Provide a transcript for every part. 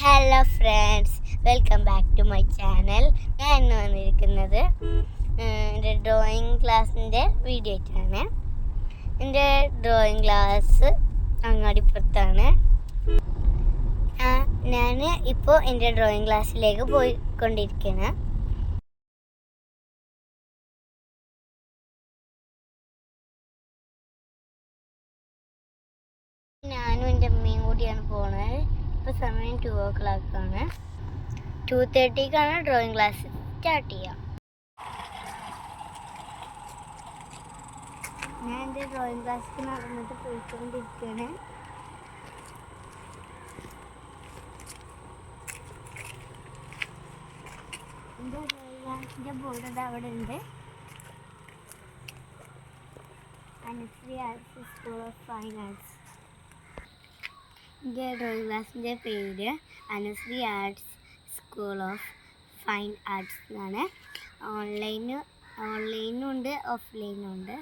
Hello friends welcome back to my channel ഞാൻ ഇന്ന് വന്നിരിക്കുന്നത് എന്റെ ഡ്രോയിങ് ക്ലാസ്സിന്റെ വീഡിയോ ആയിട്ടാണ്. എന്റെ ഡ്രോയിങ് ക്ലാസ് അങ്ങാടിപ്പുറത്താണ്. ഞാൻ ഇപ്പോൾ എന്റെ ഡ്രോയിങ് ക്ലാസ്സിലേക്ക് പോയിക്കൊണ്ടിരിക്കുകയാണ് ഞാനും എന്റെ അമ്മയും കൂടിയാണ് പോണത്. ഇപ്പോൾ സമയം ടു ഓ ക്ലോക്ക് ആണ്. ടു തേർട്ടിക്കാണ് ഡ്രോയിങ് ക്ലാസ് സ്റ്റാർട്ട് ചെയ്യുക ഞാൻ എന്റെ ഡ്രോയിങ് ക്ലാസ്സിൽ നടന്നിട്ട് പോയിക്കൊണ്ടിരിക്കുകയാണ് എന്റെ ഡ്രോയിങ് ക്ലാസ്സിന്റെ ബോർഡ് അവിടെ ഉണ്ട് Anusree arts school of fine arts എന്റെ ഡ്രോയിങ് ക്ലാസ്സിന്റെ പേര് Anusree arts school of fine arts എന്നാണ്. ഓൺലൈന് ഓൺലൈനും ഉണ്ട് ഓഫ്ലൈനും ഉണ്ട്.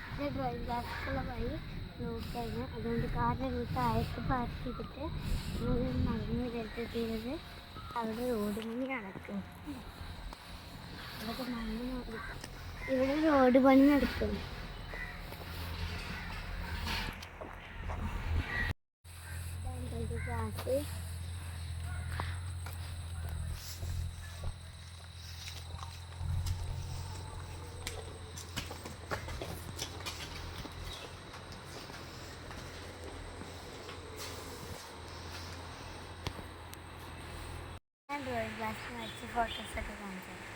എന്റെ ഡ്രോയിങ് ക്ലാസ്സുള്ള വഴി നോക്കിയാണ് അതുകൊണ്ട് കാറിന്റെ വീട്ടിൽ ആയിട്ട് പാർക്ക് ചെയ്തിട്ട് നമ്മൾ വരുത്തിയത് അവിടെ റോഡ് പണി നടക്കും. അതൊക്കെ മണ്ണ് നടക്കും ഇവിടെ റോഡ് പണി നടക്കും. ഇതാണ് എന്റെ ക്ലാസ് ഡ്രോയിങ് ക്ലാസ് വെച്ച് ഫോട്ടോസൊക്കെ കാണിച്ചത്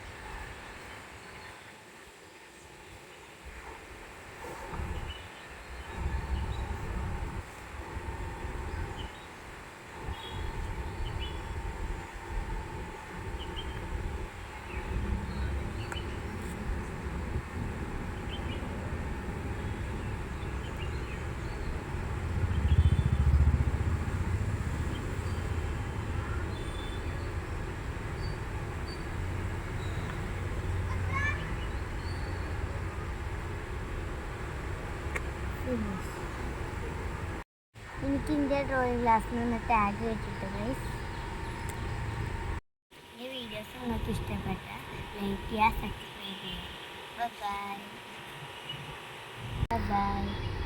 എനിക്ക് ഇന്ത്യ ഡ്രോയിങ് ക്ലാസ്സിൽ നിന്ന് ടാഗ് വെച്ചിട്ട് ഗൈസ് ഈ വീഡിയോസ് നിങ്ങൾക്ക് ഇഷ്ടപ്പെട്ട ലൈക്ക് ചെയ്യുക സബ്സ്ക്രൈബ് ചെയ്യുക. Bye bye